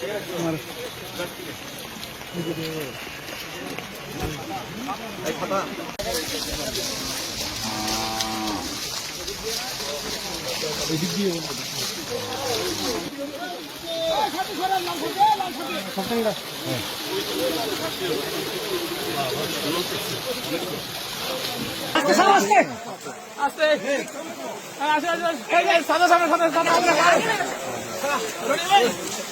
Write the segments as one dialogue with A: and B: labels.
A: Mora chaba dia dia itu itu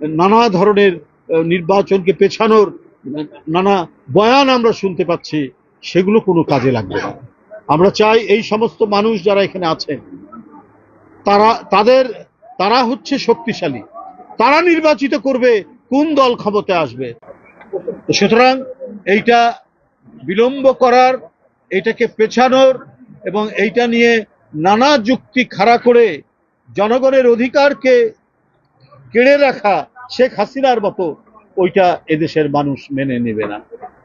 B: নানা ধরনের নির্বাচনকে পেছানোর নানা বয়ান আমরা শুনতে পাচ্ছি, সেগুলো কোনো কাজে লাগবে না। আমরা চাই এই সমস্ত মানুষ যারা এখানে আছেন, তারা, তাদের, তারা হচ্ছে শক্তিশালী। তারা নির্বাচিত করবে, কোন দল ক্ষমতায় আসবে। সুতরাং এইটা বিলম্ব করার, এটাকে পেছানোর এবং এইটা নিয়ে নানা যুক্তি খাড়া করে জনগণের অধিকারকে কেড়ে রাখা শেখ হাসিনার মতো ওইটা এদেশের মানুষ মেনে নেবে না।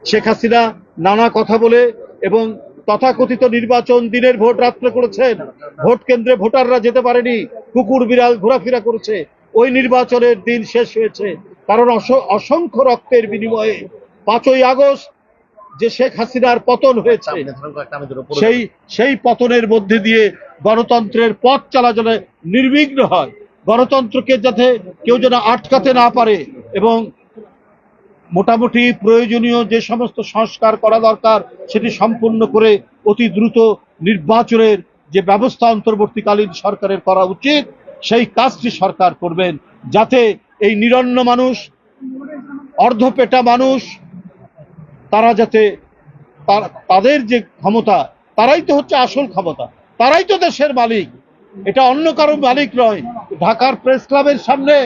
B: শেখ হাসিনা নানা কথা বলে এবং তথাকথিত নির্বাচন দিনের ভোট রাত্রে করেছেন। ভোট কেন্দ্রে ভোটাররা যেতে পারেনি কুকুর বিড়াল ঘোরাফেরা করেছে। ওই নির্বাচনের দিন শেষ হয়েছে। কারণ অস- অসংখ্য রক্তের বিনিময়ে পাঁচই আগস্ট যে শেখ হাসিনার পতন হয়েছে সেই সেই পতনের মধ্যে দিয়ে গণতন্ত্রের পথ চলাচলে নির্বিঘ্ন হয়। গণতন্ত্রকে যাতে কেউ যেন আটকাতে না পারে এবং মোটামুটি প্রয়োজনীয় যে সমস্ত সংস্কার করা দরকার, সেটি সম্পূর্ণ করে অতি দ্রুত নির্বাচনের যে ব্যবস্থা অন্তর্বর্তীকালীন সরকারের করা উচিত, সেই কাজটি সরকার করবেন যাতে এই নিরন্ন মানুষ, অর্ধপেটা মানুষ, তারা যাতে তাদের যে ক্ষমতা, তারাই তো হচ্ছে আসল ক্ষমতা, তারাই তো দেশের মালিক। এটা অন্য কারও মালিক নয়। ঢাকার প্রেস ক্লাবের সামনে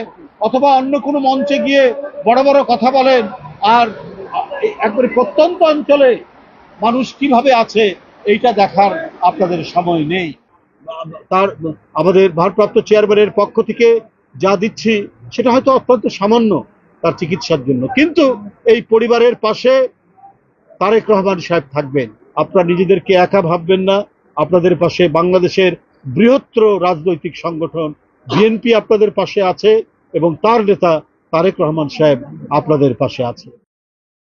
B: অথবা অন্য কোনো মঞ্চে গিয়ে বড় বড় কথা বলেন আর একবারে প্রত্যন্ত অঞ্চলে মানুষ কীভাবে আছে, এইটা দেখার আপনাদের সময় নেই। তার আমাদের ভারপ্রাপ্ত চেয়ারম্যানের পক্ষ থেকে যা দিচ্ছি, সেটা হয়তো অত্যন্ত সামান্য তার চিকিৎসার জন্য। কিন্তু এই পরিবারের পাশে তারেক রহমান সাহেব থাকবেন। আপনারা নিজেদেরকে একা ভাববেন না। আপনাদের পাশে বাংলাদেশের বৃহত্তর রাজনৈতিক সংগঠন বিএনপি আপনাদের পাশে আছে এবং তার নেতা তারেক রহমান সাহেব আপনাদের পাশে আছে।